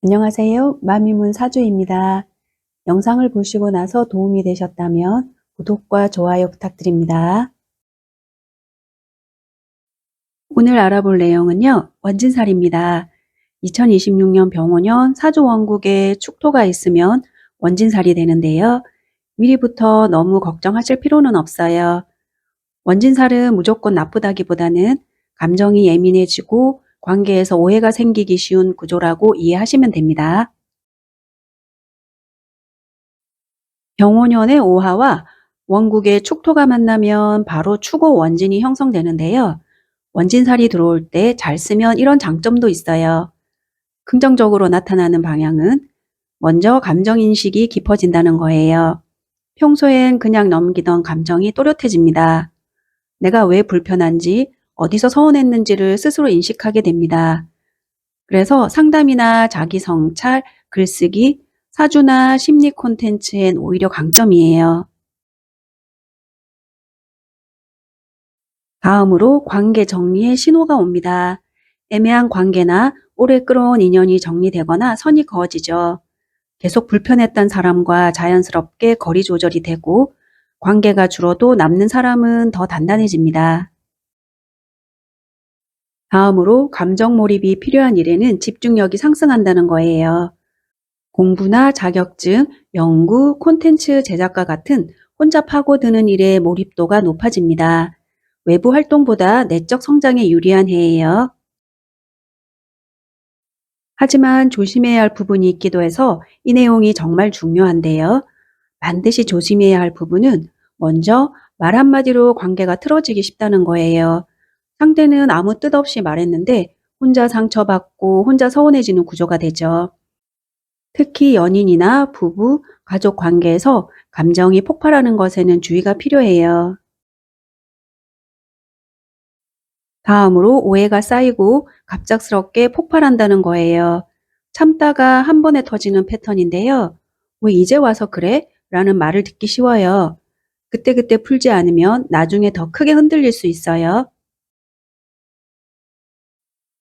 안녕하세요. 마미문 사주입니다. 영상을 보시고 나서 도움이 되셨다면 구독과 좋아요 부탁드립니다. 오늘 알아볼 내용은요. 원진살입니다. 2026년 병원년 사주 원국에 축토가 있으면 원진살이 되는데요. 미리부터 너무 걱정하실 필요는 없어요. 원진살은 무조건 나쁘다기보다는 감정이 예민해지고 관계에서 오해가 생기기 쉬운 구조라고 이해하시면 됩니다. 병원연의 오화와 원국의 축토가 만나면 바로 축오 원진이 형성되는데요. 원진살이 들어올 때 잘 쓰면 이런 장점도 있어요. 긍정적으로 나타나는 방향은 먼저 감정인식이 깊어진다는 거예요. 평소엔 그냥 넘기던 감정이 또렷해집니다. 내가 왜 불편한지, 어디서 서운했는지를 스스로 인식하게 됩니다. 그래서 상담이나 자기 성찰, 글쓰기, 사주나 심리 콘텐츠엔 오히려 강점이에요. 다음으로 관계 정리의 신호가 옵니다. 애매한 관계나 오래 끌어온 인연이 정리되거나 선이 그어지죠. 계속 불편했던 사람과 자연스럽게 거리 조절이 되고 관계가 줄어도 남는 사람은 더 단단해집니다. 다음으로 감정 몰입이 필요한 일에는 집중력이 상승한다는 거예요. 공부나 자격증, 연구, 콘텐츠 제작과 같은 혼자 파고드는 일에 몰입도가 높아집니다. 외부 활동보다 내적 성장에 유리한 해예요. 하지만 조심해야 할 부분이 있기도 해서 이 내용이 정말 중요한데요. 반드시 조심해야 할 부분은 먼저 말 한마디로 관계가 틀어지기 쉽다는 거예요. 상대는 아무 뜻 없이 말했는데 혼자 상처받고 혼자 서운해지는 구조가 되죠. 특히 연인이나 부부, 가족 관계에서 감정이 폭발하는 것에는 주의가 필요해요. 다음으로 오해가 쌓이고 갑작스럽게 폭발한다는 거예요. 참다가 한 번에 터지는 패턴인데요. 왜 이제 와서 그래? 라는 말을 듣기 쉬워요. 그때그때 풀지 않으면 나중에 더 크게 흔들릴 수 있어요.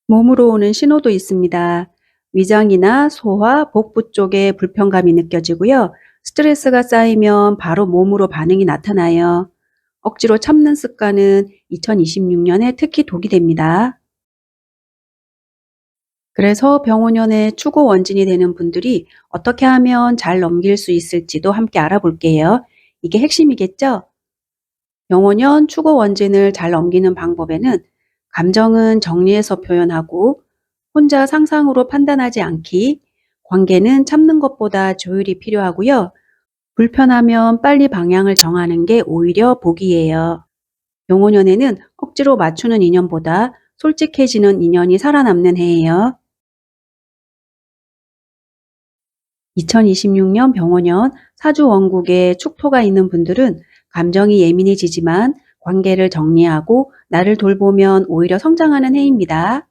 몸으로 오는 신호도 있습니다. 위장이나 소화, 복부 쪽에 불편감이 느껴지고요. 스트레스가 쌓이면 바로 몸으로 반응이 나타나요. 억지로 참는 습관은 2026년에 특히 독이 됩니다. 그래서 병원연의 추구 원진이 되는 분들이 어떻게 하면 잘 넘길 수 있을지도 함께 알아볼게요. 이게 핵심이겠죠? 병원연 추구 원진을 잘 넘기는 방법에는 감정은 정리해서 표현하고 혼자 상상으로 판단하지 않기, 관계는 참는 것보다 조율이 필요하고요. 불편하면 빨리 방향을 정하는 게 오히려 복이에요. 용호년에는 억지로 맞추는 인연보다 솔직해지는 인연이 살아남는 해예요. 2026년 병원년 사주 원국에 축토가 있는 분들은 감정이 예민해지지만 관계를 정리하고 나를 돌보면 오히려 성장하는 해입니다.